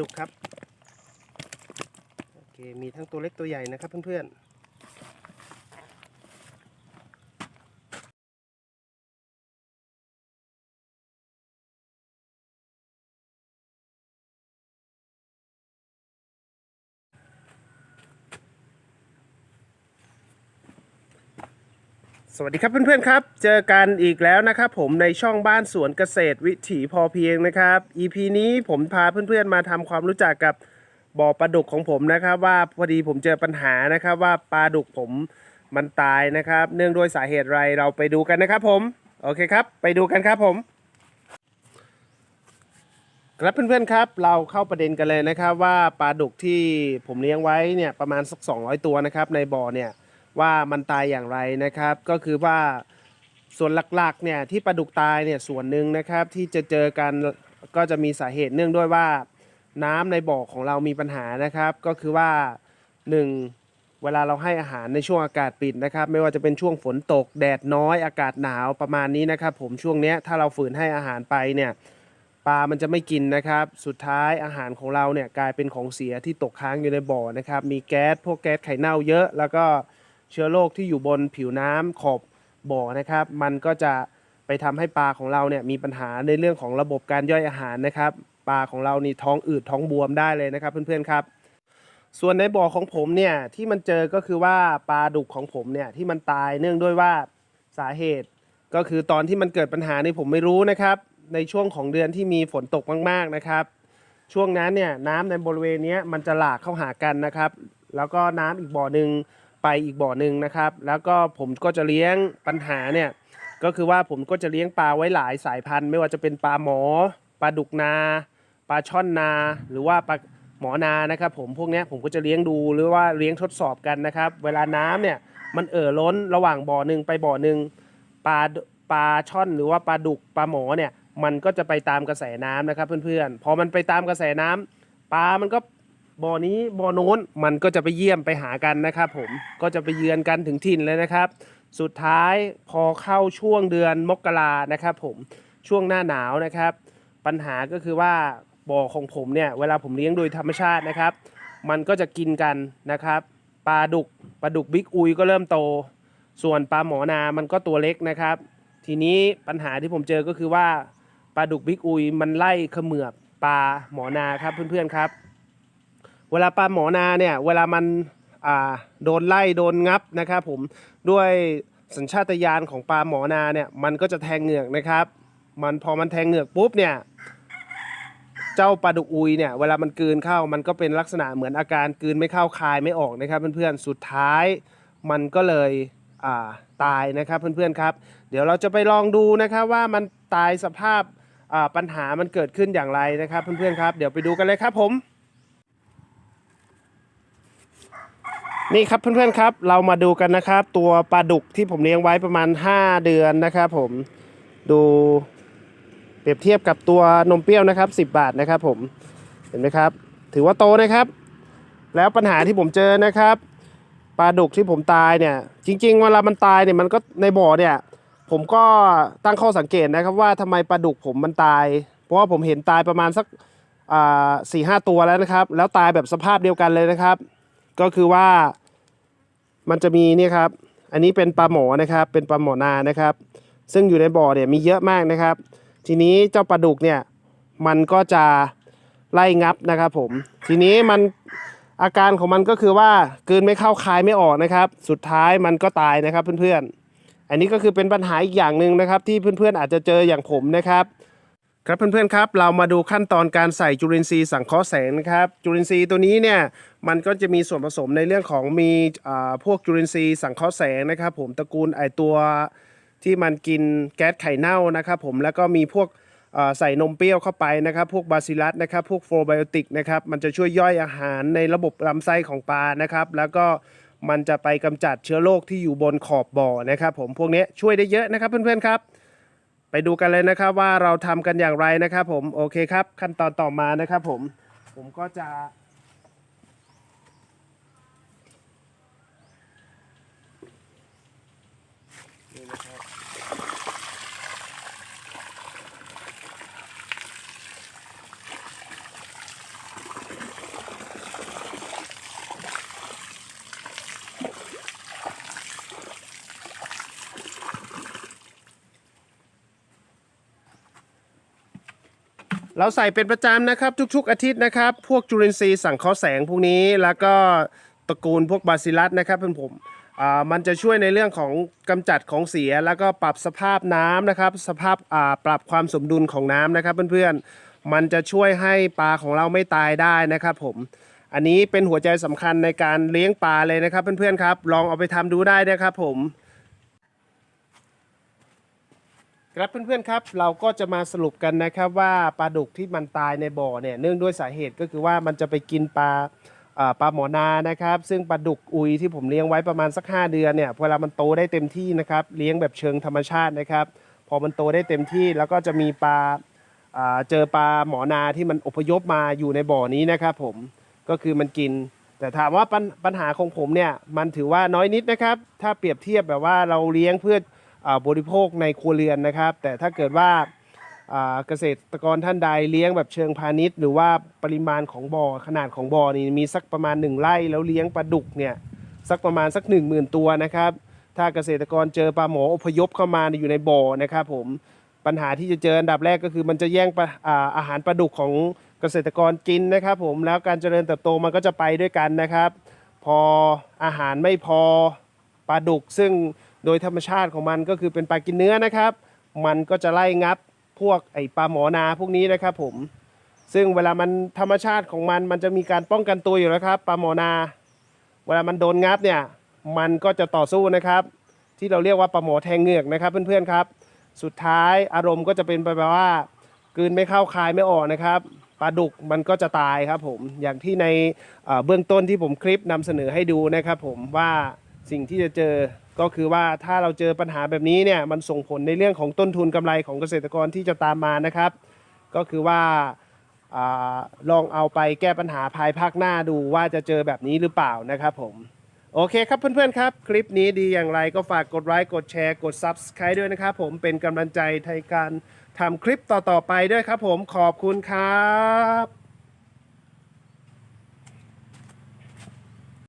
ดุกครับ โอเค มีทั้งตัวเล็กตัวใหญ่นะครับเพื่อนๆ สวัสดีครับเพื่อนๆครับ เจอกันอีกแล้วนะครับผมในช่องบ้านสวนเกษตรวิถีพอเพียงนะครับ EP นี้ผมพาเพื่อนๆมาทำความรู้จักกับบ่อปลาดุกของผมนะครับ ว่าพอดีผมเจอปัญหานะครับว่าปลาดุกผมมันตายนะครับ เนื่องด้วยสาเหตุอะไรเราไปดูกันนะครับผมโอเคครับ ไปดูกันครับผมครับเพื่อนๆครับเราเข้าประเด็นกันเลยนะครับว่าปลาดุกที่ผมเลี้ยงไว้เนี่ยประมาณสัก200 ตัวนะครับในบ่อเนี่ย ว่ามันตายอย่างไรนะครับ ก็คือว่าส่วนหลักๆเนี่ยที่ปลาดุกตายเนี่ยส่วนหนึ่งนะครับที่จะเจอกันก็จะมีสาเหตุเนื่องด้วยว่าน้ำในบ่อของเรามีปัญหานะครับ ก็คือว่า 1. เวลาเราให้อาหารในช่วงอากาศปิดนะครับ ไม่ว่าจะเป็นช่วงฝนตก แดดน้อยอากาศหนาวประมาณนี้นะครับ ผมช่วงเนี้ยถ้าเราฝืนให้อาหารไปเนี่ยปลามันจะไม่กินนะครับ สุดท้ายอาหารของเราเนี่ยกลายเป็นของเสียที่ตกค้างอยู่ในบ่อนะครับ มีแก๊สพวกแก๊สไข่เน่าเยอะ แล้วก็ เชื้อโรคที่อยู่บนผิวน้ำขอบบ่อนะครับ มันก็จะไปทำให้ปลาของเราเนี่ยมีปัญหาในเรื่องของระบบการย่อยอาหารนะครับ ปลาของเรานี่ท้องอืดท้องบวมได้เลยนะครับ เพื่อนๆครับ ส่วนในบ่อของผมเนี่ยที่มันเจอก็คือว่าปลาดุกของผมเนี่ยที่มันตายเนื่องด้วยว่าสาเหตุ ก็คือตอนที่มันเกิดปัญหานี่ผมไม่รู้นะครับ ในช่วงของเดือนที่มีฝนตกมากๆนะครับ ช่วงนั้นเนี่ยน้ำในบริเวณนี้มันจะหลากเข้าหากันนะครับ แล้วก็น้ำอีกบ่อหนึ่ง ไปอีกบ่อหนึ่งนะครับ แล้วก็ผมก็จะเลี้ยงปัญหาเนี่ยก็คือว่าผมก็จะเลี้ยงปลาไว้หลายสายพันธุ์ ไม่ว่าจะเป็นปลาหมอปลาดุกนาปลาช่อนนา หรือว่าปลาหมอนานะครับผมพวกนี้ผมก็จะเลี้ยงดูหรือว่าเลี้ยงทดสอบกันนะครับ เวลาน้ำเนี่ยมันเอ่อล้นระหว่างบ่อหนึ่งไปบ่อหนึ่งปลาปลาช่อนหรือว่าปลาดุกปลาหมอเนี่ยมันก็จะไปตามกระแสน้ำนะครับเพื่อนๆพอมันไปตามกระแสน้ำปลามันก็ บ่อนี้บ่อโน้นมันก็จะไปเยี่ยมไปหากันนะครับผมก็จะไปเยือนกันถึงถิ่นเลยนะครับ สุดท้ายพอเข้าช่วงเดือนมกรานะครับ ผมช่วงหน้าหนาวนะครับ ปัญหาก็คือว่าบ่อของผมเนี่ยเวลาผมเลี้ยงโดยธรรมชาตินะครับ มันก็จะกินกันนะครับปลาดุกปลาดุกบิ๊กอุยก็เริ่มโต ส่วนปลาหมอนามันก็ตัวเล็กนะครับ ทีนี้ปัญหาที่ผมเจอก็คือว่าปลาดุกบิ๊กอุยมันไล่เขมือบปลาหมอนาครับเพื่อนๆครับ เวลาปลาหมอนาเนี่ยเวลามันโดนไล่โดนงับนะครับผมด้วยสัญชาตญาณของปลาหมอนาเนี่ยมันก็จะแทงเหงือกนะครับ มันพอมันแทงเหงือกปุ๊บเนี่ยเจ้าปลาดุกอุยเนี่ยเวลามันกืนเข้ามันก็เป็นลักษณะเหมือนอาการกืนไม่เข้าคายไม่ออกนะครับเพื่อนๆสุดท้ายมันก็เลยาตายนะครับเพื่อนๆครับ เดี๋ยวเราจะไปลองดูนะครับว่ามันตายสภาพปัญหามันเกิดขึ้นอย่างไรนะครับเพื่อนๆครับ เดี๋ยวไปดูกันเลยครับผม นี่ครับเพื่อนๆครับเรามาดูกันนะครับ ตัวปลาดุกที่ผมเลี้ยงไว้ประมาณ 5 เดือนนะครับ ผมดูเปรียบเทียบกับตัวนมเปรี้ยวนะครับ 10 บาทนะครับ ผมเห็นไหมครับ ถือว่าโตนะครับ แล้วปัญหาที่ผมเจอนะครับปลาดุกที่ผมตายเนี่ย จริง ๆ เวลามันตายเนี่ยมันก็ในบ่อเนี่ย ผมก็ตั้งข้อสังเกตนะครับ ว่าทำไมปลาดุกผมมันตาย เพราะว่าผมเห็นตายประมาณสักอ่าสี่ห้าตัวแล้วนะครับ แล้วตายแบบสภาพเดียวกันเลยนะครับ ก็คือว่า มันจะมีเนี่ยครับ อันนี้เป็นปลาหมอนะครับ เป็นปลาหมอนานะครับ ซึ่งอยู่ในบ่อเนี่ยมีเยอะมากนะครับ ทีนี้เจ้าปลาดุกเนี่ย มันก็จะไล่งับนะครับผม ทีนี้มันอาการของมันก็คือว่ากลืนไม่เข้าคายไม่ออกนะครับ สุดท้ายมันก็ตายนะครับเพื่อนๆ อันนี้ก็คือเป็นปัญหาอีกอย่างหนึ่งนะครับ ที่เพื่อนๆอาจจะเจออย่างผมนะครับ ครับเพื่อนๆครับเรามาดูขั้นตอนการใส่จุลินทรีย์สังเคราะห์แสงนะครับจุลินทรีย์ตัวนี้เนี่ยมันก็จะมีส่วนผสมในเรื่องของมีพวกจุลินทรีย์สังเคราะห์แสงนะครับผมตระกูลไอตัวที่มันกินแก๊สไข่เน่านะครับผมแล้วก็มีพวกใส่นมเปรี้ยวเข้าไปนะครับ พวกบาซิลัสนะครับ พวกโฟร์ไบโอติกนะครับมันจะช่วยย่อยอาหารในระบบลำไส้ของปลานะครับ แล้วก็มันจะไปกำจัดเชื้อโรคที่อยู่บนขอบบ่อนะครับ ผมพวกนี้ช่วยได้เยอะนะครับเพื่อนๆครับ ไปดูกันเลยนะครับว่าเราทำกันอย่างไรนะครับผมโอเคครับขั้นตอนต่อมานะครับผมผมก็จะ เราใส่เป็นประจำนะครับ ทุก ๆ อาทิตย์นะครับ พวกจุลินทรีย์สังเคราะห์แสงพวกนี้ แล้วก็ตระกูลพวกบาซิลัสนะครับเพื่อนผมอ่ามันจะช่วยในเรื่องของกำจัดของเสีย แล้วก็ปรับสภาพน้ำนะครับ สภาพอ่าปรับความสมดุลของน้ำนะครับเพื่อนๆมันจะช่วยให้ปลาของเราไม่ตายได้นะครับผม อันนี้เป็นหัวใจสำคัญในการเลี้ยงปลาเลยนะครับเพื่อนๆครับ ลองเอาไปทำดูได้นะครับผม ครับเพื่อนๆครับเราก็จะมาสรุปกันนะครับว่าปลาดุกที่มันตายในบ่อเนี่ยเนื่องด้วยสาเหตุก็คือว่ามันจะไปกินปลาอ่าปลาหมอนานะครับ ซึ่งปลาดุกอุยที่ผมเลี้ยงไว้ประมาณสัก 5 เดือนเนี่ยเวลามันโตได้เต็มที่นะครับเลี้ยงแบบเชิงธรรมชาตินะครับ พอมันโตได้เต็มที่แล้วก็จะมีปลาอ่าเจอปลาหมอนาที่มันอพยพมาอยู่ในบ่อนี้นะครับผมก็คือมันกิน แต่ถามว่าปัญปัญหาของผมเนี่ยมันถือว่าน้อยนิดนะครับ ถ้าเปรียบเทียบแบบว่าเราเลี้ยงเพื่อ บริโภคในครัวเรือนนะครับ แต่ถ้าเกิดว่าเกษตรกรท่านใดเลี้ยงแบบเชิงพาณิชย์ หรือว่าปริมาณของบ่อขนาดของบ่อนี่มีสักประมาณ 1ไร่แล้วเลี้ยงปลาดุกเนี่ยสักประมาณสัก 1 0,000 ตัวนะครับ ถ้าเกษตรกรเจอปลาหมออพยพเข้ามาอยู่ในบ่อนะครับผมปัญหาที่จะเจออันดับแรกก็คือมันจะแย่งาอาหารปลาดุกของเกษตรกรกินนะครับ ผมแล้วการเจริญเติบโตมันก็จะไปด้วยกันนะครับ พออาหารไม่พอปลาดุกซึ่ง โดยธรรมชาติของมันก็คือเป็นปลากินเนื้อนะครับ มันก็จะไล่งับพวกไอปลาหมอนาพวกนี้นะครับผม ซึ่งเวลามันธรรมชาติของมันมันจะมีการป้องกันตัวอยู่แล้วครับปลาหมอนา เวลามันโดนงับเนี่ยมันก็จะต่อสู้นะครับ ที่เราเรียกว่าปลาหมอแทงเหงือกนะครับเพื่อนๆครับ สุดท้ายอารมณ์ก็จะเป็นไปแบบว่ากลืนไม่เข้าคายไม่ออกนะครับปลาดุกมันก็จะตายครับผมอย่างที่ในเอ่อเบื้องต้นที่ผมคลิปนำเสนอให้ดูนะครับผมว่า สิ่งที่จะเจอก็คือว่าถ้าเราเจอปัญหาแบบนี้เนี่ยมันส่งผลในเรื่องของต้นทุนกำไรของเกษตรกรที่จะตามมานะครับ ก็คือว่าอาลองเอาไปแก้ปัญหาภายภาคหน้าดูว่าจะเจอแบบนี้หรือเปล่านะครับผม โอเคครับเพื่อนๆครับ คลิปนี้ดีอย่างไรก็ฝากกดไลค์กดแชร์กด Subscribe ด้วยนะครับผมเป็นกำลังใจในการทำคลิปต่อๆไปด้วยครับผมขอบคุณครับ